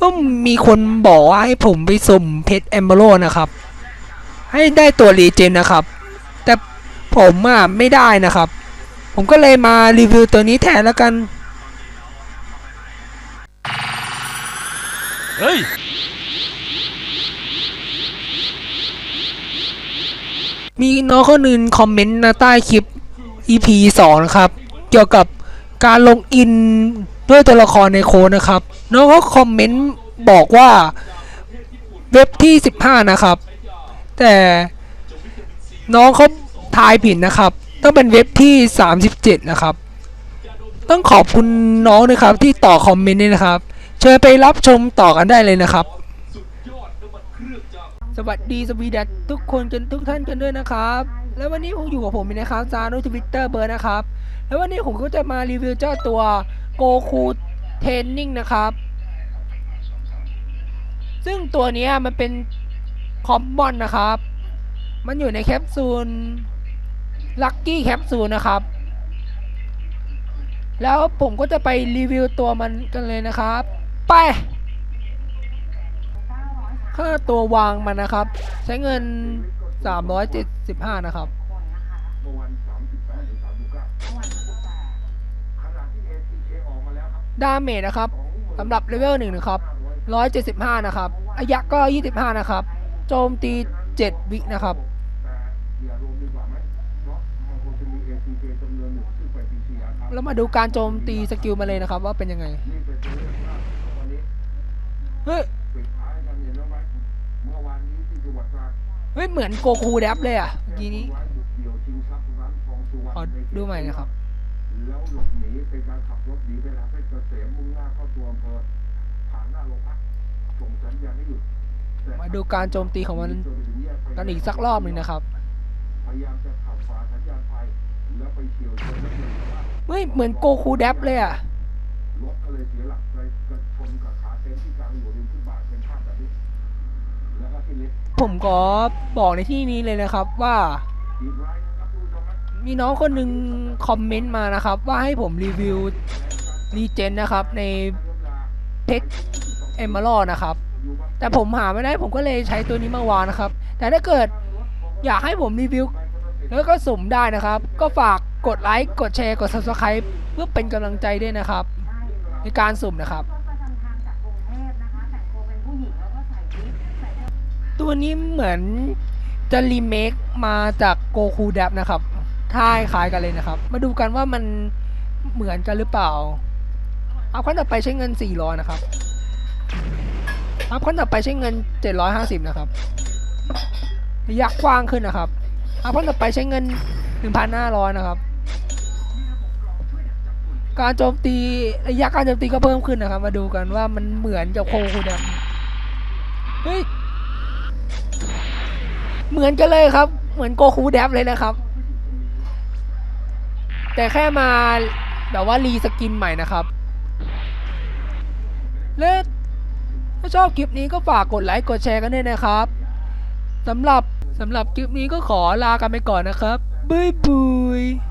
ก็มีคนบอกว่าให้ผมไปสุ่มเพชรแอมเบโรนะครับ ให้ได้ตัวรีเจนนะครับ แต่ผมอะไม่ได้นะครับ ผมก็เลยมารีวิวตัวนี้แทนแล้วกัน เฮ้ย มีน้องคนอื่นคอมเมนต์นะใต้คลิป EP 2 นะครับ เกี่ยวกับการลงอิน ด้วยตัวละครในโค้ดนะครับ น้องเขาคอมเมนต์บอกว่าเว็บที่ 15 นะครับ แต่น้องเขาทายผิดนะครับ ต้องเป็นเว็บที่ 37 นะครับ ต้องขอบคุณน้องนะครับที่ต่อคอมเมนต์นี่นะครับ เชิญไปรับชมต่อกันได้เลยนะครับ สวัสดีสวีดัตทุกคนกันทุกท่านกันด้วยนะครับ แล้ววันนี้ผมอยู่กับผมนะครับจานุทวิตเตอร์เบอร์นะครับ แล้ววันนี้ผมก็จะมารีวิวเจ้าตัวโกคูเทนนิ่งนะครับ ซึ่งตัวนี้มันเป็นคอมมอนนะครับ มันอยู่ในแคปซูลลัคกี้แคปซูลนะครับ แล้วผมก็จะไปรีวิวตัวมันกันเลยนะครับ ไปค่าตัววางมันนะครับ ใช้เงิน 375นะครับ เมื่อวัน38หรือ39ขณะที่ ATK ออกมาแล้วครับดาเมจนะครับสำหรับเลเวล1นะครับ175นะครับอายักก็25นะครับ โจมตี7วินะครับ แต่อย่ารวมดีกว่าไหมเพราะมันคงจะมี ATK จำนวนหนึ่งซึ่งไป PCR ครับแล้วมาดูการโจมตีสกิลมาเลยนะครับว่าเป็นยังไง นี่เป็นตัวเลขล่าสุดของวันนี้ เฮ้ย ปิดท้ายกันเห็นแล้วไหมเมื่อวานนี้ที่จังหวัดตราด เฮ้ย เหมือนโกคูแดบเลยอะเมื่อกี้นี้ร้านบุกเดี่ยวชิงทรัพย์ร้านทองสุวรรณขอในเขตดูใหม่นะครับ แล้วหลบหนีเป็นการขับรถหนีไปทางเพชรเกษมมุ่งหน้าเข้าตัวอำเภอผ่านหน้าโรงพักส่งสัญญาณให้หยุดแต่มาดูการโจมตีของมันกันอีกสักรอบหนึ่งนะครับ พยายามจะขับฝ่าสัญญาณไฟแล้วไปเฉียวชนรถยนต์ชาวบ้านเฮ้ย เหมือนโกคูแดบเลยอะ รถก็เลยเสียหลักไปกระชนกับขาเต็นท์ที่กลางอยู่ริมฟุ ผมขอบอกในที่นี้เลยนะครับว่า มีน้องคนหนึ่งคอมเมนต์มานะครับ ว่าให้ผมรีวิวรีเจนนะครับในเพชรเอมเมอรัลนะครับ แต่ผมหาไม่ได้ผมก็เลยใช้ตัวนี้มาวางนะครับ แต่ถ้าเกิดอยากให้ผมรีวิว แล้วก็สุ่มได้นะครับ ก็ฝากกดไลค์กดแชร์กด subscribe เพื่อเป็นกำลังใจด้วยนะครับ ในการสุ่มนะครับ ตัวนี้เหมือนจะรีเมคมาจากโกคูดับนะครับท่ายคล้ายกันเลยนะครับ มาดูกันว่ามันเหมือนกันหรือเปล่าเอาขั้นต่อไปใช้เงิน 400 นะครับเอาขั้นต่อไปใช้เงิน 750 นะครับ ระยะกว้างขึ้นนะครับเอาขั้นต่อไปใช้เงิน 1,500 นะครับ การโจมตีระยะการโจมตีก็เพิ่มขึ้นนะครับ มาดูกันว่ามันเหมือนกับโคคูดับเฮ้ย เหมือนกันเลยครับ เหมือนโกคูแดบเลยนะครับ แต่แค่มาแบบว่ารีสกินใหม่นะครับ และถ้าชอบคลิปนี้ก็ฝากกดไลค์กดแชร์กันด้วยนะครับสำหรับสำหรับคลิปนี้ก็ขอลากันไปก่อนนะครับบ๊ายบาย